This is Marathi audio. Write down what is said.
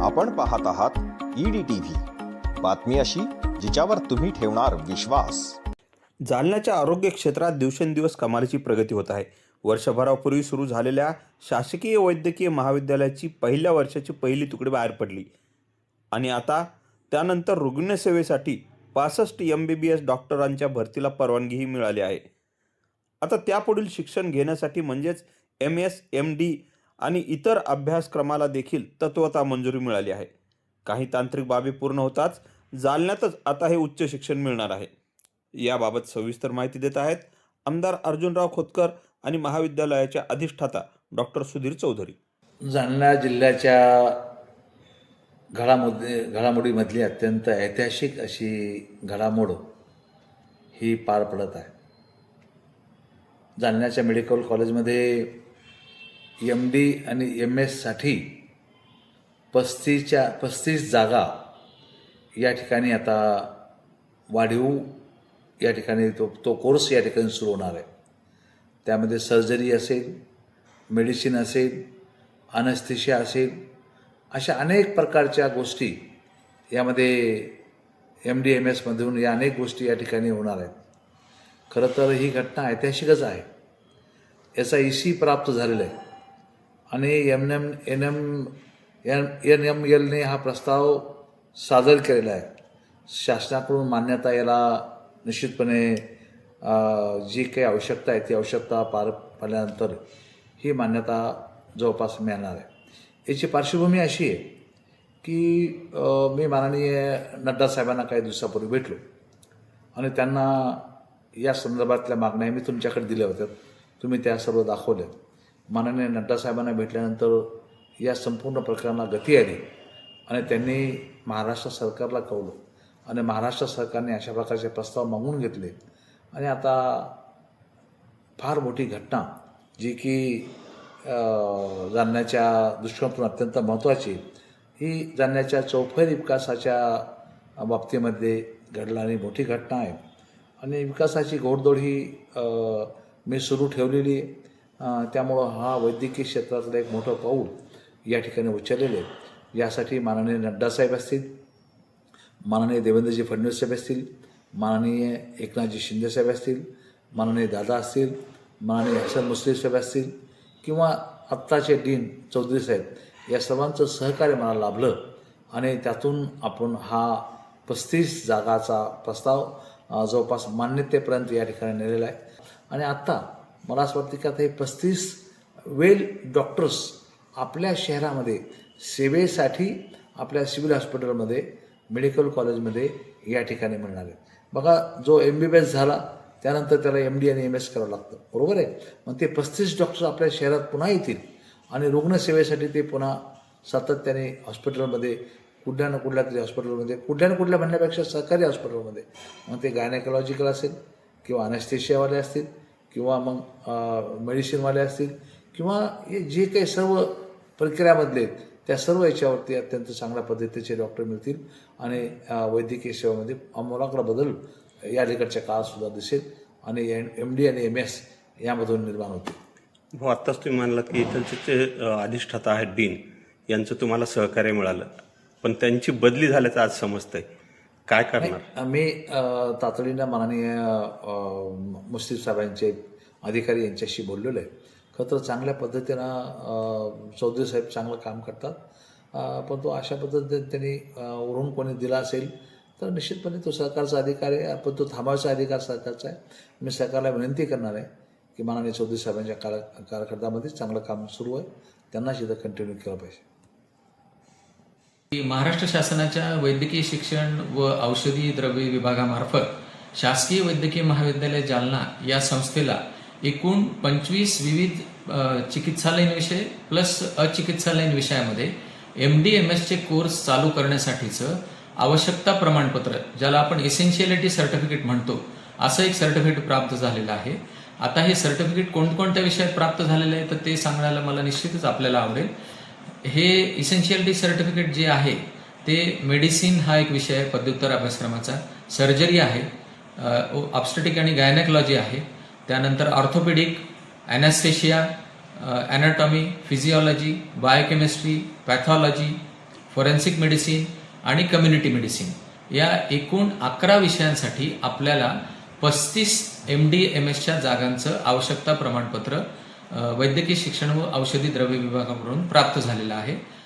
आपण पाहत आहात ईडी टीव्ही. बातमी अशी जिच्यावर तुम्ही ठेवणार विश्वास. जालन्याच्या आरोग्य क्षेत्रात दिवसेंदिवस कमालीची प्रगती होत आहे. वर्षभरापूर्वी सुरू झालेल्या शासकीय वैद्यकीय महाविद्यालयाची पहिल्या वर्षाची पहिली तुकडी बाहेर पडली. आणि आता त्यानंतर रुग्णसेवेसाठी पासष्ट एम बी बी एस डॉक्टरांच्या भरतीला परवानगीही मिळाली आहे. आता त्यापुढील शिक्षण घेण्यासाठी म्हणजेच एम एस एम डी आणि इतर अभ्यासक्रमाला देखील तत्वता मंजुरी मिळाली आहे. काही तांत्रिक बाबी पूर्ण होताच जालन्यातच आता हे उच्च शिक्षण मिळणार आहे. याबाबत सविस्तर माहिती देत आहेत आमदार अर्जुनराव खोतकर आणि महाविद्यालयाच्या अधिष्ठाता डॉक्टर सुधीर चौधरी. जालना जिल्ह्याच्या घडामोडी घडामोडीमधली अत्यंत ऐतिहासिक अशी घडामोड ही पार पडत आहे. जालन्याच्या मेडिकल कॉलेजमध्ये एम डी आणि एम एससाठी पस्तीसच्या पस्तीस जागा या ठिकाणी आता वाढीव या ठिकाणी तो तो कोर्स या ठिकाणी सुरू होणार आहे. त्यामध्ये सर्जरी असेल मेडिसिन असेल अनस्थिशिया असेल अशा अनेक प्रकारच्या गोष्टी यामध्ये एम डी एम एसमधून या अनेक गोष्टी या ठिकाणी होणार आहेत. खरं तर ही घटना ऐतिहासिकच आहे. याचा ई सी प्राप्त झालेला आहे. आणि M M N M N N M एलने हा प्रस्ताव सादर केलेला आहे. शासनाकडून मान्यता याला निश्चितपणे जी काही आवश्यकता आहे ती आवश्यकता पार पडल्यानंतर ही मान्यता जवळपास मिळणार आहे. याची पार्श्वभूमी अशी आहे की मी माननीय नड्डा साहेबांना काही दिवसापूर्वी भेटलो आणि त्यांना या संदर्भातल्या मागण्या मी तुमच्याकडे दिल्या होत्या. तुम्ही त्या सर्व दाखवल्या. माननीय नड्डासाहेबांना भेटल्यानंतर या संपूर्ण प्रकरणाला गती आली आणि त्यांनी महाराष्ट्र सरकारला कळवलं. आणि महाराष्ट्र सरकारने अशा प्रकारचे प्रस्ताव मागून घेतले. आणि आता फार मोठी घटना जी की अ, जालन्याच्या दृष्टिकोनातून अत्यंत महत्त्वाची. ही जालन्याच्या चौफेरी विकासाच्या बाबतीमध्ये घडणारी मोठी घटना आहे. आणि विकासाची घोडदौड ही मी सुरू ठेवलेली आहे. त्यामुळं हा वैद्यकीय क्षेत्रातलं एक मोठं पाऊल या ठिकाणी उचललेलं आहे. यासाठी माननीय नड्डासाहेब असतील माननीय देवेंद्रजी फडणवीस साहेब असतील माननीय एकनाथजी शिंदेसाहेब असतील माननीय दादा असतील माननीय हसन मुस्लिम साहेब असतील किंवा आत्ताचे डीन चौधरी साहेब या सर्वांचं सहकार्य मला लाभलं आणि त्यातून आपण हा पस्तीस जागाचा प्रस्ताव जवळपास मान्यतेपर्यंत या ठिकाणी नेलेला आहे. आणि आत्ता मला असं वाटतं की आता हे पस्तीस वेल डॉक्टर्स आपल्या शहरामध्ये सेवेसाठी आपल्या सिव्हिल हॉस्पिटलमध्ये मेडिकल कॉलेजमध्ये या ठिकाणी मिळणार आहेत. बघा जो एम बी बी एस झाला त्यानंतर त्याला एम डी आणि एम एस करावं लागतं. बरोबर आहे? मग ते पस्तीस डॉक्टर आपल्या शहरात पुन्हा येतील आणि रुग्णसेवेसाठी ते पुन्हा सातत्याने हॉस्पिटलमध्ये कुठल्या ना कुठल्या तरी हॉस्पिटलमध्ये कुठल्या ना कुठल्या म्हणण्यापेक्षा सरकारी हॉस्पिटलमध्ये. मग ते गायनेकॉलॉजिकल असेल किंवा अनेस्थेशियावाले असतील किंवा मग मेडिसिनवाले असतील किंवा हे जे काही सर्व प्रक्रियामधले आहेत त्या सर्व याच्यावरती अत्यंत चांगल्या पद्धतीचे डॉक्टर मिळतील आणि वैद्यकीय सेवेमध्ये अमोलाकडा बदल या अलीकडच्या काळातसुद्धा दिसेल आणि एम डी आणि एम एस यामधून निर्माण होतील. हो आत्ताच तुम्ही म्हणालात की इथलचे जे अधिष्ठाता आहेत डीन यांचं तुम्हाला सहकार्य मिळालं. पण त्यांची बदली झाल्याचं आज समजतंय. काय करणार? मी तातडीनं माननीय मुस्लिम साहेबांचे अधिकारी यांच्याशी बोललेलो आहे. खरं तर चांगल्या पद्धतीनं चौधरी साहेब चांगलं काम करतात. अ, पण तो अशा पद्धतीने त्यांनी अ, वरून कोणी दिला असेल तर निश्चितपणे तो सरकारचा अधिकार आहे. पण तो थांबवायचा अधिकार सरकारचा आहे. मी सरकारला विनंती करणार आहे की माननीय चौधरी साहेबांच्या काळ कार्यकर्त्यामध्ये चांगलं काम सुरू आहे. त्यांनाच इथं कंटिन्यू केलं पाहिजे. महाराष्ट्र शासनाच्या वैद्यकीय शिक्षण व औषधी द्रव्य विभागामार्फत शासकीय वैद्यकीय महाविद्यालय जालना या संस्थेला एकूण पंचवीस विविध चिकित्सालयीन विषय प्लस अचिकित्सालयीन विषयामध्ये एम डी एम एसचे कोर्स चालू करण्यासाठीचं आवश्यकता प्रमाणपत्र ज्याला आपण एसेन्शियलिटी सर्टिफिकेट म्हणतो असं एक सर्टिफिकेट प्राप्त झालेलं आहे. आता हे सर्टिफिकेट कोणकोणत्या विषयात प्राप्त झालेलं आहे तर ते सांगण्याला मला निश्चितच आपल्याला आवडेल. हे इसेन्शियलिटी सर्टिफिकेट जे आहे ते मेडिसिन हा एक विषय आहे पदव्युत्तर अभ्यासक्रमाचा. सर्जरी आहे ऑप्स्टेटिक आणि गायनेकॉलॉजी आहे. त्यानंतर orthopaedic anaesthesia anatomy physiology biochemistry pathology forensic medicine आणि कम्युनिटी मेडिसिन या एकूण अकरा विषयांसाठी आपल्याला पस्तीस एम डी एम एसच्या जागांचं आवश्यकता प्रमाणपत्र वैद्यकीय शिक्षण व औषधी द्रव्य विभागाकडून प्राप्त झालेला आहे.